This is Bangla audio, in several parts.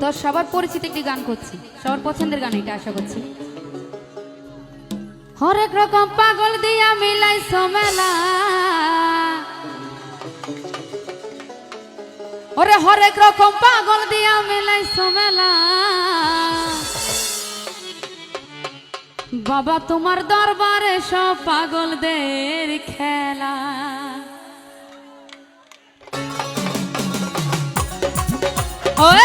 তো সবার পরিচিত একটি গান করছি। সবার পছন্দের গান এটা আশা করছি। হরেক রকম পাগল দিয়া মিলাই সমেলা ওরে হরেক রকম পাগল দিয়া মিলাই সমেলা বাবা তোমার দরবারে সব পাগলদের খেলা। ওই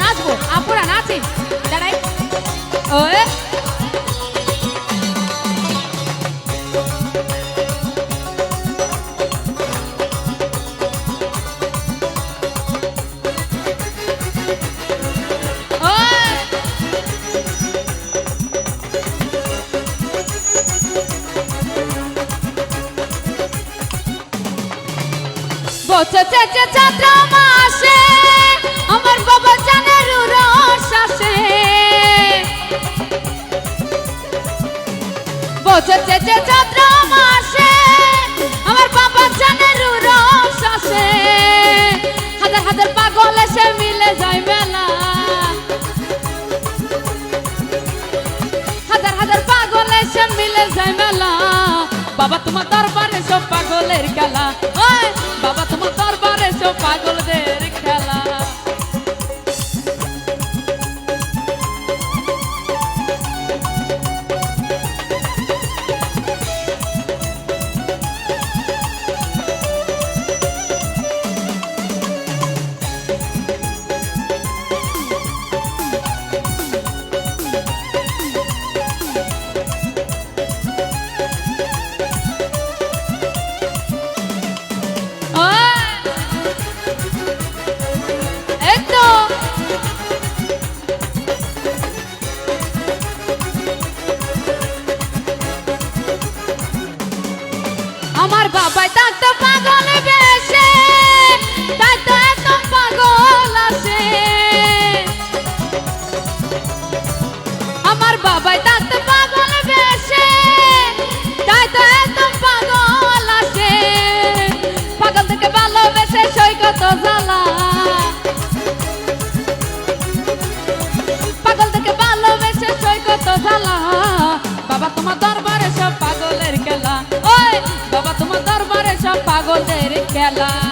নাচবো আপুরা নাচি। দাঁড়াই। বসেছে যে চাঁদ্র বসেছে যে চাঁদ্র মাসে আমার বাবা জানের রস হাজার হাজার পাগল এসে মিলে যায় মেলা। হাজার হাজার পাগল এসে মিলে যায় মেলা। বাবা তোমার দরবারে সব পাগলের খেলা। বাবা তোমার আমার বাবাই থাকতো পাগল বেশে, তাই তো এত পাগল আছে। আমার বাবাই থাকতো পাগল বেশে, তাই তো এত পাগল আছে। পাগল থেকে ভালোবেসে সৈকত জ্বালা। পাগল থেকে ভালোবেসে সৈকত জ্বালা। বাবা তোমার পাগলদের খেলা।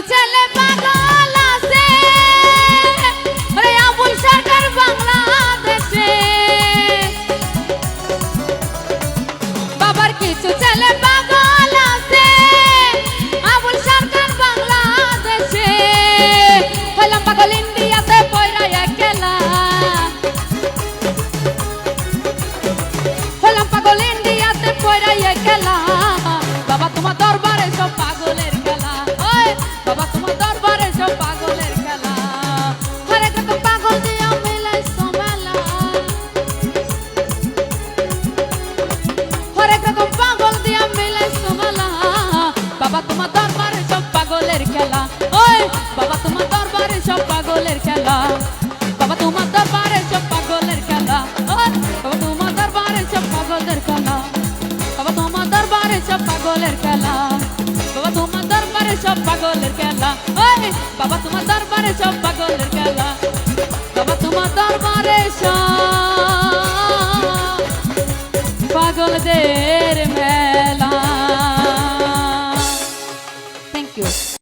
কিছু পাগল দরবারে সব পাগলের খেলা। বাবা, তোমার দরবারে সব পাগলের খেলা। ওই বাবা, তোমার দরবারে সব পাগলের খেলা। বাবা, তোমার দরবারে সব পাগলদের মেলা।